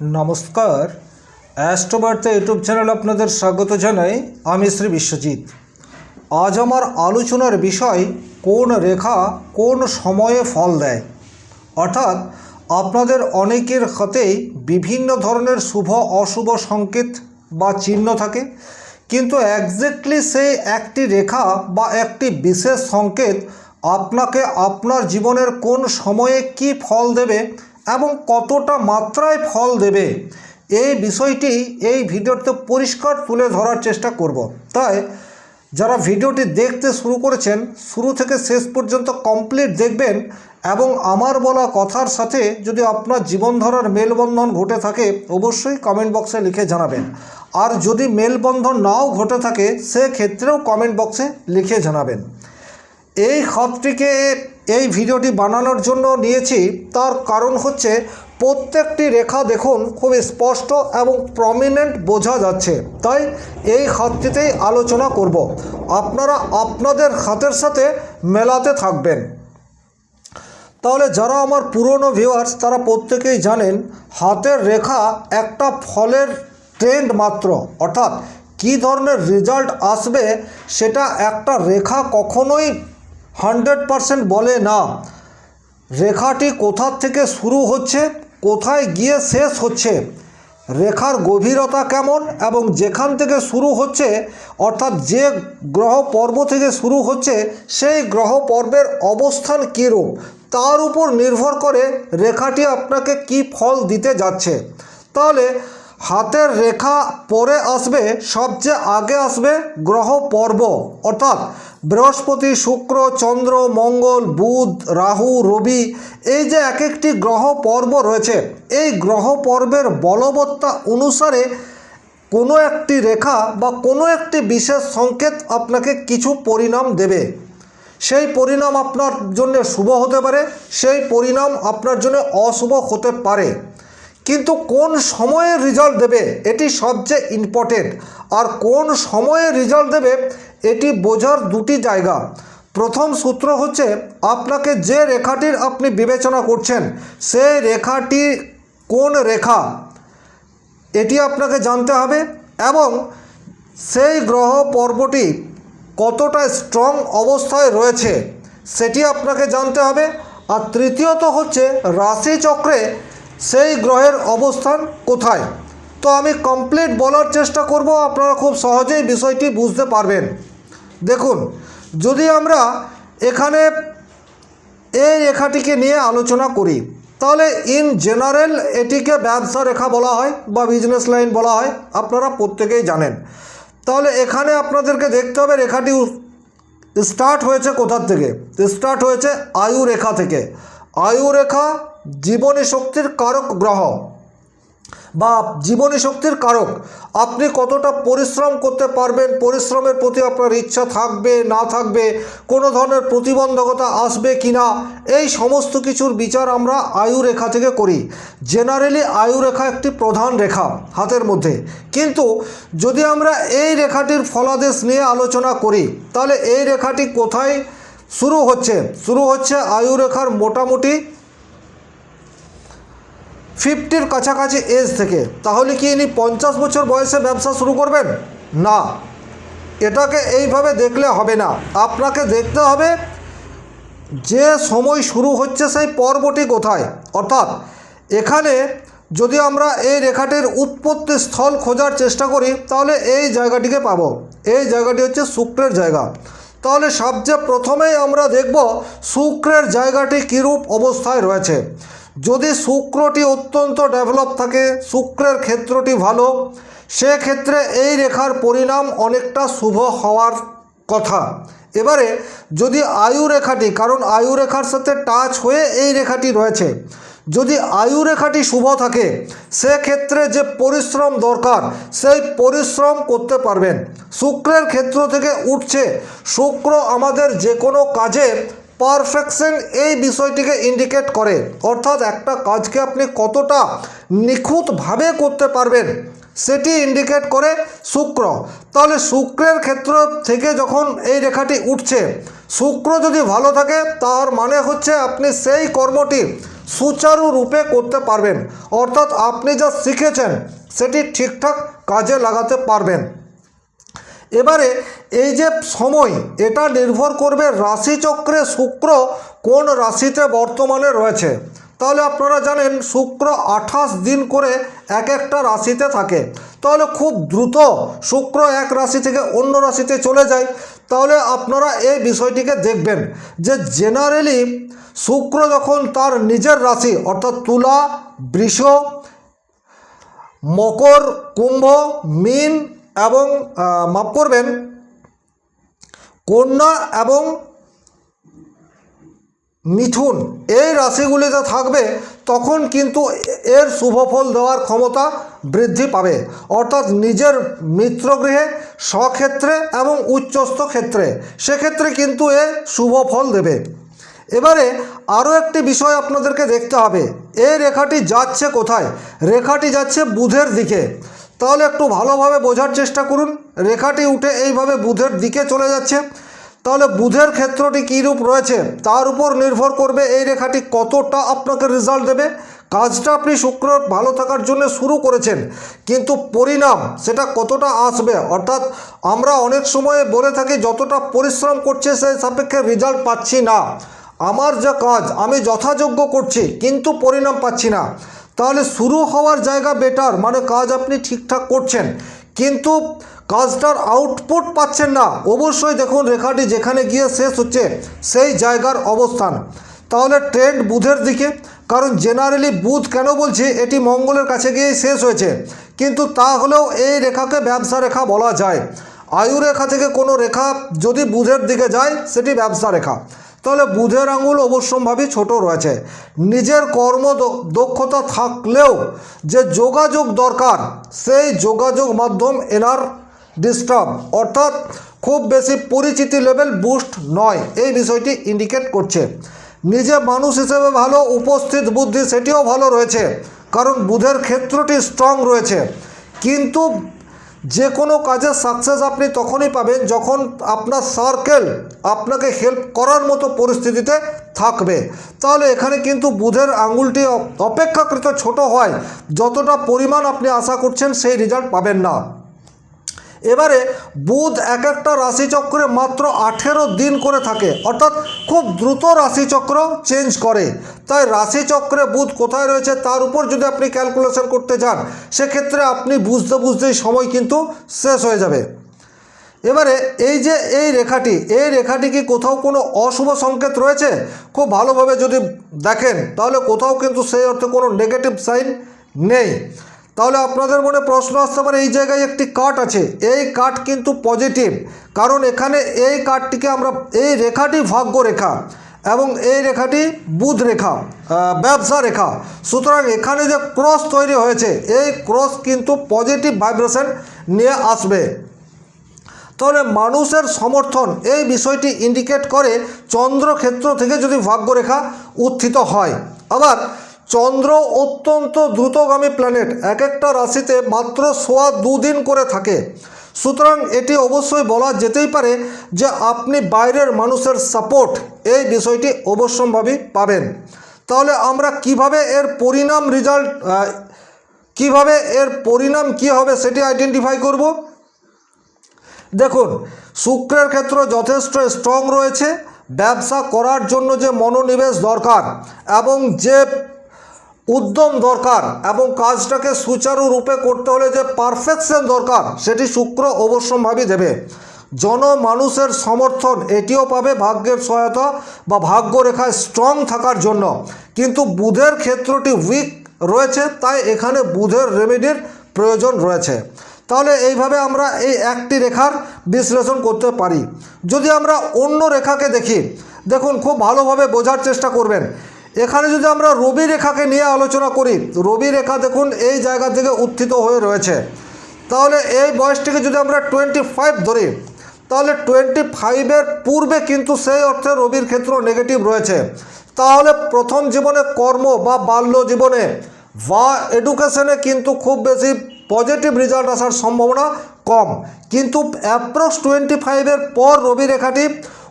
নমস্কার। Astrobarta YouTube channel আপনাদের স্বাগত জানাই। আমি শ্রী বিশ্বজিৎ। আজ আমার আলোচনার বিষয়, কোন রেখা কোন সময়ে ফল দেয়? অর্থাৎ, আপনাদের অনেকের হাতেই বিভিন্ন ধরনের শুভ, অশুভ সংকেত বা চিহ্ন থাকে, কিন্তু একজ্যাক্টলি সেই একটি রেখা বা একটি বিশেষ সংকেত আপনাকে আপনার জীবনের কোন সময়ে কি ফল দেবে এবং কতটা মাত্রায় ফল দেবে, এই বিষয়টি এই ভিডিওতে পরিষ্কার তুলে ধরার চেষ্টা করব। তাই, যারা ভিডিওটি দেখতে শুরু করেছেন, শুরু থেকে শেষ পর্যন্ত কমপ্লিট দেখবেন এবং আমার বলা কথার সাথে যদি আপনার জীবনধারার মেলবন্ধন ঘটে থাকে, অবশ্যই কমেন্ট বক্সে লিখে জানাবেন। আর যদি মেলবন্ধন নাও ঘটে থাকে, সেক্ষেত্রেও কমেন্ট বক্সে লিখে জানাবেন। এই খাতটিকে এই ভিডিওটি বানানোর জন্য নিয়েছি। তার কারণ হচ্ছে, প্রত্যেকটি রেখা দেখুন খুব স্পষ্ট এবং প্রমিনেন্ট বোঝা যাচ্ছে। তাই এই খাতটিতেই আলোচনা করব। আপনারা আপনাদের হাতের সাথে মেলাতে থাকবেন। তাহলে যারা আমার পুরনো ভিউয়ার্স তারা প্রত্যেকেই জানেন, হাতের রেখা একটা ফলের ট্রেন্ড মাত্র। অর্থাৎ কী ধরনের রেজাল্ট আসবে, সেটা একটা রেখা কখনোই হান্ড্রেড পারসেন্ট বলে না। রেখাটি কোথা থেকে শুরু হচ্ছে, কোথায় গিয়ে শেষ হচ্ছে, রেখার গভীরতা কেমন এবং যেখান থেকে শুরু হচ্ছে, অর্থাৎ যে গ্রহ পর্ব থেকে শুরু হচ্ছে, সেই গ্রহ পর্বের অবস্থান কীরূপ, তার উপর নির্ভর করে রেখাটি আপনাকে কি ফল দিতে যাচ্ছে। তাহলে হাতের রেখা পরে আসবে, সবচেয়ে আগে আসবে গ্রহ পর্ব। অর্থাৎ বৃহস্পতি, শুক্র, চন্দ্র, মঙ্গল, বুধ, রাহু, রবি এই যে এক একটি গ্রহ পর্ব রয়েছে, এই গ্রহ পর্বের বলবত্তা অনুসারে কোনো একটি রেখা বা কোনো একটি বিশেষ সংকেত আপনাকে কিছু পরিণাম দেবে। সেই পরিণাম আপনার জন্য শুভ হতে পারে, সেই পরিণাম আপনার জন্য অশুভ হতে পারে। কিন্তু কোন সময়ে রেজাল্ট দেবে এটি সবচেয়ে ইম্পর্টেন্ট আর কোন সময়ে রেজাল্ট দেবে এটি বোঝার দুটি জায়গা। প্রথম সূত্র হচ্ছে, আপনাকে যে রেখাটির আপনি বিবেচনা করছেন সেই রেখাটি কোন রেখা? এটি আপনাকে জানতে হবে এবং সেই গ্রহ পর্বটি কতটা স্ট্রং অবস্থায় রয়েছে সেটি আপনাকে জানতে হবে। আর তৃতীয়ত হচ্ছে, রাশিচক্রে সেই গ্রহের অবস্থান কোথায়? তো আমি কমপ্লিট বলার চেষ্টা করব, আপনারা খুব সহজেই বিষয়টি বুঝতে পারবেন। দেখুন, যদি আমরা এখানে এই রেখাটিকে নিয়ে আলোচনা করি, তাহলে ইন জেনারেল এটিকে ব্যবসা রেখা বলা হয় বা বিজনেস লাইন বলা হয়, আপনারা প্রত্যেকেই জানেন। তাহলে এখানে আপনাদেরকে দেখতে হবে রেখাটি স্টার্ট হয়েছে কোথার থেকে? স্টার্ট হয়েছে আয়ু রেখা থেকে। আয়ু রেখা জীবনী শক্তির কারক গ্রহ। বা জীবনী শক্তির কারক, আপনি কতটা পরিশ্রম করতে পারবেন? পরিশ্রমের প্রতি আপনার ইচ্ছা থাকবে, না থাকবে? কোনো ধরনের প্রতিবন্ধকতা আসবে কি না এই সমস্ত কিছুর বিচার আমরা আয়ু রেখা থেকে করি। জেনারেলি আয়ু রেখা একটি প্রধান রেখা হাতের মধ্যে। কিন্তু যদি আমরা এই রেখাটির ফলাদেশ নিয়ে আলোচনা করি, তাহলে এই রেখাটি কোথায় শুরু হচ্ছে? শুরু হচ্ছে আয়ু রেখার মোটামুটি ফিফটির কাছাকাছি এজ থেকে, তাহলে কি ইনি পঞ্চাশ বছর বয়সে ব্যবসা শুরু করবেন? না। এটাকে এইভাবে দেখলে হবে না। আপনাকে দেখতে হবে যে সময় শুরু হচ্ছে সেই পর্বটি কোথায়। অর্থাৎ, এখানে যদি আমরা এই রেখাটির উৎপত্তি স্থল খোঁজার চেষ্টা করি, তাহলে এই জায়গাটিকে পাব। এই জায়গাটি হচ্ছে শুক্রের জায়গা। তাহলে সবচেয়ে প্রথমেই আমরা দেখব শুক্রের জায়গাটি কীরূপ অবস্থায় রয়েছে। যদি শুক্রটি অত্যন্ত ডেভেলপ থাকে, শুক্রের ক্ষেত্রটি ভালো, সেক্ষেত্রে এই রেখার পরিণাম অনেকটা শুভ হওয়ার কথা। এবারে যদি আয়ু রেখাটি, কারণ আয়ু রেখার সাথে টাচ হয়ে এই রেখাটি রয়েছে, যদি আয়ু রেখাটি শুভ থাকে, সেক্ষেত্রে যে পরিশ্রম দরকার, সেই পরিশ্রম করতে পারবেন। শুক্রের ক্ষেত্র থেকে উঠছে, শুক্র আমাদের যে কোনো কাজে পারফেকশন এই বিষয়টিকে ইন্ডিকেট করে। অর্থাৎ একটা কাজকে আপনি কতটা নিখুঁতভাবে করতে পারবেন, সেটি ইন্ডিকেট করে শুক্র। তাহলে শুক্রের ক্ষেত্র থেকে যখন এই রেখাটি উঠছে, শুক্র যদি ভালো থাকে, তার মানে হচ্ছে আপনি সেই কর্মটি সুচারুরূপে করতে পারবেন। অর্থাৎ আপনি যা শিখেছেন, সেটি ঠিকঠাক কাজে লাগাতে পারবেন। এবারে এই যে সময়, এটা নির্ভর করবে রাশিচক্রে শুক্র কোন রাশিতে বর্তমানে রয়েছে। তাহলে আপনারা জানেন শুক্র আঠাশ দিন করে এক একটা রাশিতে থাকে। তাহলে খুব দ্রুত শুক্র এক রাশি থেকে অন্য রাশিতে চলে যায়। তাহলে আপনারা এই বিষয়টিকে দেখবেন যে জেনারেলি শুক্র যখন তার নিজের রাশি, অর্থাৎ তুলা, বৃষ, মকর, কুম্ভ, মিন এবং মাফ করবেন, কন্যা এবং মিথুন, এই রাশিগুলিতে থাকবে, তখন কিন্তু এর শুভফল দেওয়ার ক্ষমতা বৃদ্ধি পাবে। অর্থাৎ নিজের মিত্রগৃহে, স্বক্ষেত্রে এবং উচ্চস্থ ক্ষেত্রে। সেক্ষেত্রে কিন্তু এ শুভফল দেবে। এবারে আরও একটি বিষয় আপনাদেরকে দেখতে হবে। এই রেখাটি যাচ্ছে কোথায়? রেখাটি যাচ্ছে বুধের দিকে। তাহলে একটু ভালোভাবে বোঝার চেষ্টা করুন। রেখাটি উঠে এইভাবে বুধের দিকে চলে যাচ্ছে। তাহলে বুধের ক্ষেত্রটি কী রূপ রয়েছে? তার উপর নির্ভর করবে এই রেখাটি কতটা আপনাকে রেজাল্ট দেবে। কাজটা আপনি শুক্র ভালো থাকার জন্য শুরু করেছেন, কিন্তু পরিণাম সেটা কতটা আসবে? অর্থাৎ আমরা অনেক সময় বলে থাকি, যতটা পরিশ্রম করছে সেই সাপেক্ষে রেজাল্ট পাচ্ছি না। আমার যা কাজ, আমি যথাযোগ্য করছি, কিন্তু পরিণাম পাচ্ছি না। তাহলে শুরু হওয়ার জায়গা বেটার মানে কাজ আপনি ঠিকঠাক করছেন। কিন্তু কাজটার আউটপুট পাচ্ছেন না। অবশ্যই দেখুন রেখাটি যেখানে গিয়ে শেষ হচ্ছে, সেই জায়গার অবস্থান। তাহলে ট্রেন্ড বুধের দিকে, কারণ জেনারেলি বুধ কেন বলছি, এটি মঙ্গলের কাছে গিয়েই শেষ হয়েছে। কিন্তু তা হলেও এই রেখাকে ব্যবসা রেখা বলা যায়। আয়ু রেখা থেকে কোনো রেখা যদি বুধের দিকে যায়, সেটি ব্যবসা রেখা। তাহলে বুধের আঙুল অবশ্যম্ভাবী ছোট রয়েছে। নিজের কর্ম দক্ষতা থাকলেও যে যোগাযোগ দরকার, সেই যোগাযোগ মাধ্যম এনার ডিস্টার্ব অর্থাৎ খুব বেশি পরিচিতি লেভেল বুস্ট নয়, এই বিষয়টি ইন্ডিকেট করছে। নিজে মানুষ হিসেবে ভালো, উপস্থিত বুদ্ধি, সেটিও ভালো রয়েছে। কারণ বুধের ক্ষেত্রটি স্ট্রং রয়েছে। কিন্তু যে কোনো কাজে সাকসেস আপনি তখনই পাবেন যখন আপনার সার্কেল আপনাকে হেল্প করার মতো পরিস্থিতিতে থাকবে। তাহলে এখানে কিন্তু বুধের আঙুলটি অপেক্ষাকৃত ছোট হয়। যতটা পরিমাণ আপনি আশা করছেন সেই রেজাল্ট পাবেন না। এবারে বুধ এক একটা রাশিচক্রে মাত্র আঠেরো দিন করে থাকে, অর্থাৎ খুব দ্রুত রাশিচক্র চেঞ্জ করে। তাই রাশিচক্রে বুধ কোথায় রয়েছে তার উপর যদি আপনি ক্যালকুলেশন করতে যান, সেক্ষেত্রে আপনি বুঝতে বুঝতেই সময় কিন্তু শেষ হয়ে যাবে। এবারে এই যে এই রেখাটি এই রেখাটি কি কোথাও কোনো অশুভ সংকেত রয়েছে? খুব ভালোভাবে যদি দেখেন, তাহলে কোথাও কিন্তু সেই অর্থে কোনো নেগেটিভ সাইন নেই। তাহলে আপনাদের মনে প্রশ্ন আসতে পারে, এই জায়গায় একটি কাট আছে, এই কাট কিন্তু পজিটিভ কারণ এখানে এই কাটটিকে আমরা, এই রেখাটি ভাগ্য রেখা এবং এই রেখাটি বুধ রেখা ব্যবসা রেখা। সুতরাং এখানে যে ক্রস তৈরি হয়েছে, এই ক্রস কিন্তু পজিটিভ ভাইব্রেশন নিয়ে আসবে। তাহলে মানুষের সমর্থন, এই বিষয়টি ইন্ডিকেট করে চন্দ্রক্ষেত্র থেকে যদি ভাগ্যরেখা উত্থিত হয়। আবার চন্দ্র অত্যন্ত দ্রুতগামী প্ল্যানেট এক একটা রাশিতে মাত্র সোয়া দুদিন করে থাকে। সুতরাং এটি অবশ্যই বলা যেতেই পারে যে আপনি বাইরের মানুষের সাপোর্ট এই বিষয়টি অবশ্যম্ভাবী পাবেন। তাহলে আমরা কীভাবে এর পরিণাম রেজাল্ট কীভাবে এর পরিণাম কি হবে সেটি আইডেন্টিফাই করব? দেখুন, শুক্রের ক্ষেত্র যথেষ্ট স্ট্রং রয়েছে। ব্যবসা করার জন্য যে মনোনিবেশ দরকার এবং যে উদ্যম দরকার এবং কাজটাকে সুচারুরূপে করতে হলে যে পারফেকশন দরকার, সেটি শুক্র অবশ্যম্ভাবী দেবে। জনমানুষের সমর্থন, এটিও পাবে ভাগ্যের সহায়তা বা ভাগ্যরেখায় স্ট্রং থাকার জন্য। কিন্তু বুধের ক্ষেত্রটি উইক রয়েছে, তাই এখানে বুধের রেমেডির প্রয়োজন রয়েছে। তাহলে এইভাবে আমরা এই একটি রেখার বিশ্লেষণ করতে পারি। যদি আমরা অন্য রেখাকে দেখি, দেখুন খুব ভালোভাবে বোঝার চেষ্টা করবেন। এখানে যদি আমরা রবি রেখাকে নিয়ে আলোচনা করি, রবি রেখা দেখুন এই জায়গা থেকে উত্থিত হয়ে রয়েছে। তাহলে এই বয়সটিকে যদি আমরা টোয়েন্টি ফাইভ ধরি, তাহলে টোয়েন্টি ফাইভের পূর্বে কিন্তু সেই অর্থে রবির ক্ষেত্র নেগেটিভ রয়েছে। তাহলে প্রথম জীবনে কর্ম বা বাল্য জীবনে বা এডুকেশনে কিন্তু খুব বেশি পজিটিভ রেজাল্ট আসার সম্ভাবনা কম। কিন্তু অ্যাপ্রক্স টোয়েন্টি ফাইভের পর রবি রেখাটি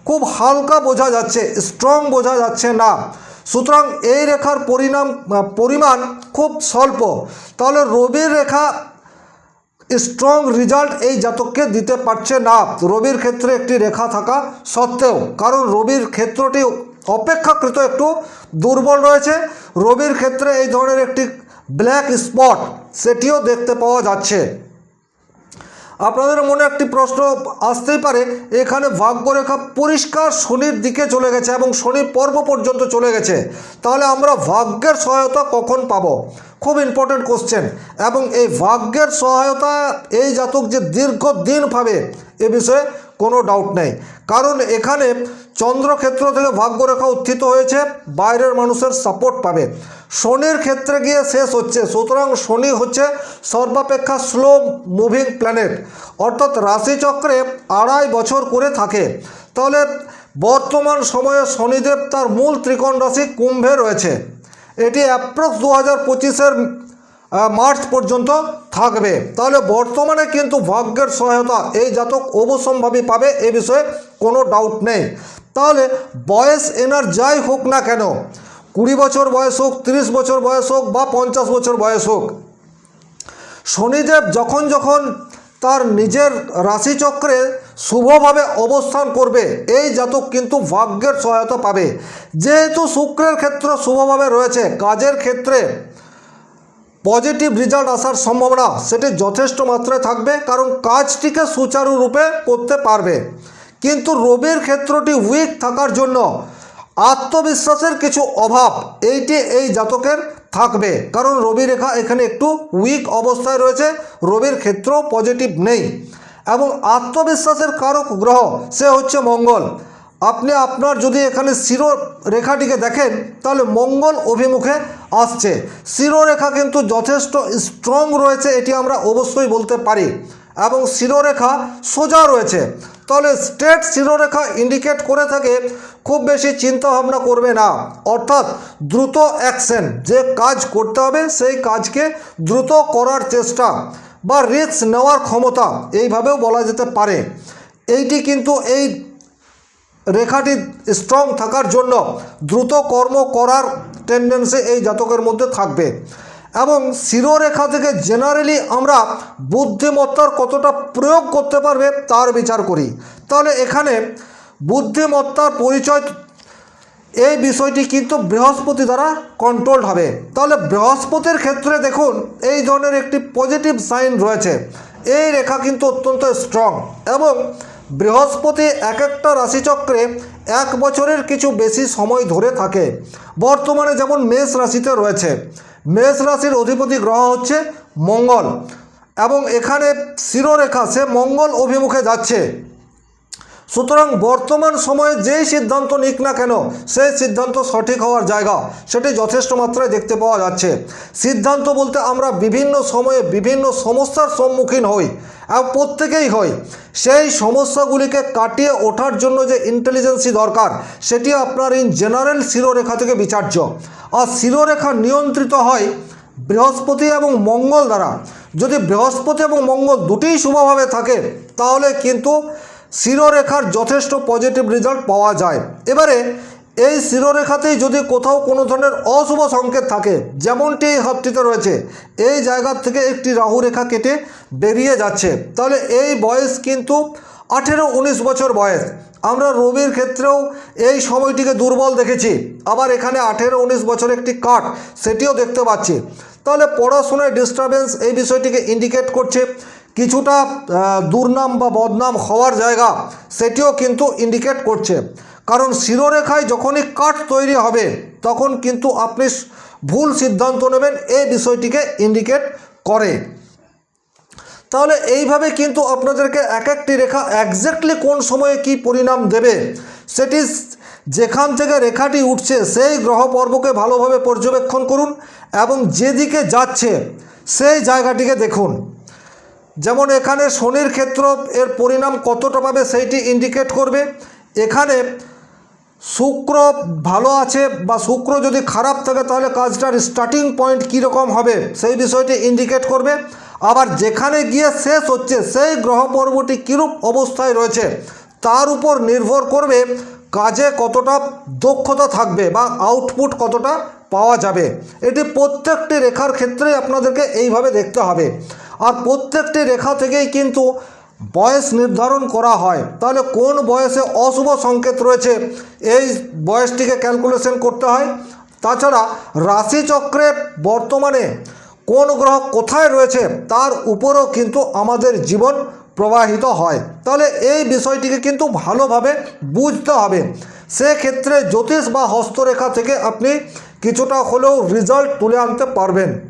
খুব হালকা বোঝা যাচ্ছে স্ট্রং বোঝা যাচ্ছে না। সুতরাং এই রেখার পরিণাম পরিমাণ খুব স্বল্প। তাহলে রবির রেখা স্ট্রং রেজাল্ট এই জাতককে দিতে পারছে না। রবির ক্ষেত্রে একটি রেখা থাকা সত্ত্বেও, কারণ রবির ক্ষেত্রটি অপেক্ষাকৃত একটু দুর্বল রয়েছে। রবির ক্ষেত্রে এই ধরনের একটি ব্ল্যাক স্পট সেটিও দেখতে পাওয়া যাচ্ছে। আপনাদের মনে একটি প্রশ্ন আসতেই পারে, এখানে ভাগ্যরেখা পরিষ্কার শনির দিকে চলে গেছে এবং শনি পর্ব পর্যন্ত চলে গেছে। তাহলে আমরা ভাগ্যের সহায়তা কখন পাবো? খুব ইম্পর্টেন্ট কোশ্চেন এবং এই ভাগ্যের সহায়তা এই জাতক যে দীর্ঘদিন পাবে এ বিষয়ে কোনো ডাউট নেই। কারণ এখানে চন্দ্রক্ষেত্র থেকে ভাগ্যরেখা উত্থিত হয়েছে, বাইরের মানুষের সাপোর্ট পাবে। শনির ক্ষেত্রে গিয়ে শেষ হচ্ছে, সুতরাং শনি হচ্ছে সর্বাপেক্ষা স্লো মুভিং প্ল্যানেট অর্থাৎ রাশিচক্রে আড়াই বছর করে থাকে। তাহলে বর্তমান সময়ে শনিদেব তার মূল ত্রিকোণ রাশি কুম্ভে রয়েছে। এটি অ্যাপ্রক্স দু হাজার পঁচিশের মার্চ পর্যন্ত থাকবে। তাহলে বর্তমানে কিন্তু ভাগ্যের সহায়তা এই জাতক অবশ্যম্ভাবী পাবে এ বিষয়ে কোনো ডাউট নেই। তাহলে বয়স এনার যাই হোক না কেন, কুড়ি বছর বয়স হোক, তিরিশ বছর বয়স হোক বা পঞ্চাশ বছর বয়স হোক, শনিদেব যখন যখন তার নিজের রাশিচক্রে শুভভাবে অবস্থান করবে, এই জাতক কিন্তু ভাগ্যের সহায়তা পাবে। যেহেতু শুক্রের ক্ষেত্র শুভভাবে রয়েছে, কাজের ক্ষেত্রে পজিটিভ রেজাল্ট আসার সম্ভাবনা, সেটি যথেষ্ট মাত্রায় থাকবে, কারণ কাজটিকে সুচারুরূপে করতে পারবে। কিন্তু রবির ক্ষেত্রটি উইক থাকার জন্য আত্মবিশ্বাসের কিছু অভাব এইটি এই জাতকের থাকবে, কারণ রবি রেখা এখানে একটু উইক অবস্থায় রয়েছে রবির ক্ষেত্র পজিটিভ নেই। এবং আত্মবিশ্বাসের কারক গ্রহ, সে হচ্ছে মঙ্গল। আপনি আপনার যদি এখানে শিরো রেখাটিকে দেখেন, তাহলে মঙ্গল অভিমুখে আসছে। শিরোরেখা কিন্তু যথেষ্ট স্ট্রং রয়েছে, এটি আমরা অবশ্যই বলতে পারি। এবং শিরোরেখা সোজা রয়েছে। তাহলে স্ট্রেট শিরোরেখা ইন্ডিকেট করে থাকে, খুব বেশি চিন্তা ভাবনা করবে না। অর্থাৎ দ্রুত অ্যাকশন যে কাজ করতে হবে, সেই কাজকে দ্রুত করার চেষ্টা বা রিস্ক নেওয়ার ক্ষমতা, এইভাবেও বলা যেতে পারে। এইটি কিন্তু এই রেখাটি স্ট্রং থাকার জন্য দ্রুত কর্ম করার টেন্ডেন্সি এই জাতকের মধ্যে থাকবে। এবং শিরোরেখা থেকে জেনারেলি আমরা বুদ্ধিমত্তার কতটা প্রয়োগ করতে পারবে তার বিচার করি। তাহলে এখানে বুদ্ধিমত্তার পরিচয় এই বিষয়টি কিন্তু বৃহস্পতি দ্বারা কন্ট্রোলড হবে। তাহলে বৃহস্পতির ক্ষেত্রে দেখুন, এই ধরনের একটি পজিটিভ সাইন রয়েছে। এই রেখা কিন্তু অত্যন্ত স্ট্রং এবং বৃহস্পতি এক একটা রাশিচক্রে এক বছরের কিছু বেশি সময় ধরে থাকে। বর্তমানে যেমন মেষ রাশিতে রয়েছে, মেষ রাশির অধিপতি গ্রহ হচ্ছে মঙ্গল এবং এখানে শিরোরেখা, সে মঙ্গল অভিমুখে যাচ্ছে। সুতরাং বর্তমান সময়ে যেই সিদ্ধান্ত নিক না কেন, সেই সিদ্ধান্ত সঠিক হওয়ার জায়গা, সেটি যথেষ্ট মাত্রায় দেখতে পাওয়া যাচ্ছে। সিদ্ধান্ত বলতে আমরা বিভিন্ন সময়ে বিভিন্ন সমস্যার সম্মুখীন হই, এবং প্রত্যেকেই হই। সেই সমস্যাগুলিকে কাটিয়ে ওঠার জন্য যে ইন্টেলিজেন্সি দরকার, সেটি আপনার ইন জেনারেল শিরোরেখা থেকে বিচার্য। আর শিরোরেখা নিয়ন্ত্রিত হয় বৃহস্পতি এবং মঙ্গল দ্বারা। যদি বৃহস্পতি এবং মঙ্গল দুটিই শুভভাবে থাকে, তাহলে কিন্তু শিরোরেখার যথেষ্ট পজিটিভ রেজাল্ট পাওয়া যায়। এবারে এই শিরোরেখাতেই যদি কোথাও কোনো ধরনের অশুভ সংকেত থাকে, যেমনটি এই হাতটিতে রয়েছে, এই জায়গার থেকে একটি রাহু রেখা কেটে বেরিয়ে যাচ্ছে। তাহলে এই বয়স কিন্তু আঠেরো উনিশ বছর বয়স। আমরা রবির ক্ষেত্রেও এই সময়টিকে দুর্বল দেখেছি। আবার এখানে আঠেরো উনিশ বছর একটি কাঠ সেটিও দেখতে পাচ্ছি। তাহলে পড়াশোনায় ডিস্টারবেন্স এই বিষয়টিকে ইন্ডিকেট করছে। কিছুটা দুর্নাম বা বদনাম হওয়ার জায়গা সেটিও কিন্তু ইন্ডিকেট করছে। কারণ শিরোরেখায় যখনই কাঠ তৈরি হবে, তখন কিন্তু আপনি ভুল সিদ্ধান্ত নেবেন এই বিষয়টিকে ইন্ডিকেট করে। তাহলে এইভাবে কিন্তু আপনাদেরকে এক একটি রেখা একজ্যাক্টলি কোন সময়ে কি পরিণাম দেবে, সেটি যেখান থেকে রেখাটি উঠছে, সেই গ্রহ পর্বকে ভালোভাবে পর্যবেক্ষণ করুন এবং যেদিকে যাচ্ছে, সেই জায়গাটিকে দেখুন। যেমন এখানে শনির ক্ষেত্র এর পরিণাম কতটা পাবে সেইটি ইন্ডিকেট করবে। এখানে শুক্র ভালো আছে বা শুক্র যদি খারাপ থাকে তাহলে কাজটার স্টার্টিং পয়েন্ট কীরকম হবে সেই বিষয়টি ইন্ডিকেট করবে। আবার যেখানে গিয়ে শেষ হচ্ছে সেই গ্রহ পর্বটি কীরূপ অবস্থায় রয়েছে তার উপর নির্ভর করবে কাজে কতটা দক্ষতা থাকবে বা আউটপুট কতটা পাওয়া যাবে। এটি প্রত্যেকটি রেখার ক্ষেত্রে আপনাদেরকে এইভাবে দেখতে হবে। আর প্রত্যেকটি রেখা থেকেই কিন্তু বয়স নির্ধারণ করা হয়। তাহলে কোন বয়সে অশুভ সংকেত রয়েছে? এই বয়সটিকে ক্যালকুলেশন করতে হয়। তাছাড়া রাশিচক্রে বর্তমানে কোন গ্রহ কোথায় রয়েছে? তার উপরও কিন্তু আমাদের জীবন প্রবাহিত হয়। তাহলে এই বিষয়টিকে কিন্তু ভালোভাবে বুঝতে হবে। সেক্ষেত্রে জ্যোতিষ বা হস্তরেখা থেকে আপনি কিছুটা হলেও রেজাল্ট তুলে আনতে পারবেন।